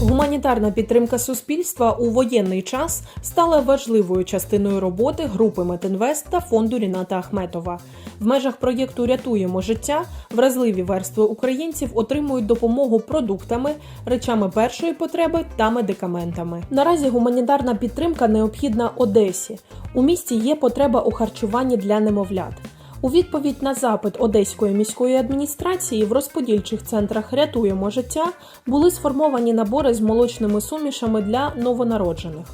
Гуманітарна підтримка суспільства у воєнний час стала важливою частиною роботи групи Метинвест та фонду Ріната Ахметова. В межах проєкту Рятуємо життя вразливі верстви українців отримують допомогу продуктами, речами першої потреби та медикаментами. Наразі гуманітарна підтримка необхідна Одесі. У місті є потреба у харчуванні для немовлят. У відповідь на запит Одеської міської адміністрації в розподільчих центрах Рятуємо життя були сформовані набори з молочними сумішами для новонароджених.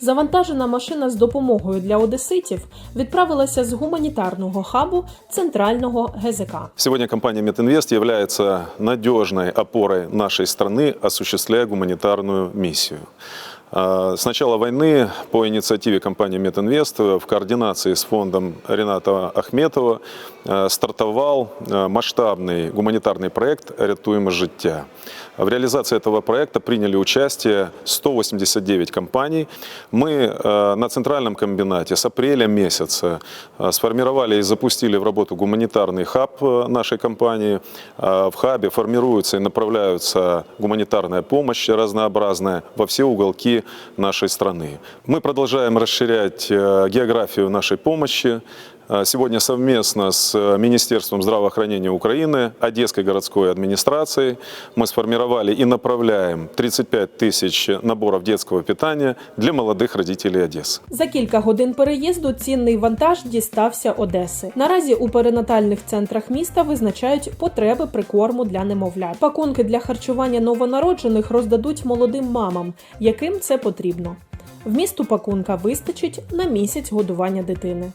Завантажена машина з допомогою для одеситів відправилася з гуманітарного хабу центрального ГЗК. Сегодня компания Метинвест является надежной опорой нашей страны, осуществляя гуманитарную миссию. А, С начала войны по инициативе компании Метинвест в координации с фондом Рената Ахметова э, стартовал э, масштабный гуманитарный проект «Рятуем життя». В реализации этого проекта приняли участие 189 компаний. Мы на Центральном комбинате с апреля месяца сформировали и запустили в работу гуманитарный хаб нашей компании. В хабе формируется и направляются гуманитарная помощь разнообразная во все уголки нашей страны. Мы продолжаем расширять э, географию нашей помощи. Э, Сегодня совместно с э, Министерством здравоохранения Украины, Одесской городской администрацией мы сформировали и направляем 35 тысяч наборов детского питания для молодых родителей Одессы. За кілька годин переїзду цінний вантаж дістався Одеси. Наразі у перинатальних центрах міста визначають потреби прикорму для немовлят. Пакунки для харчування новонароджених роздадуть молодим мамам, яким це потрібно. Вмісту пакунка вистачить на місяць годування дитини.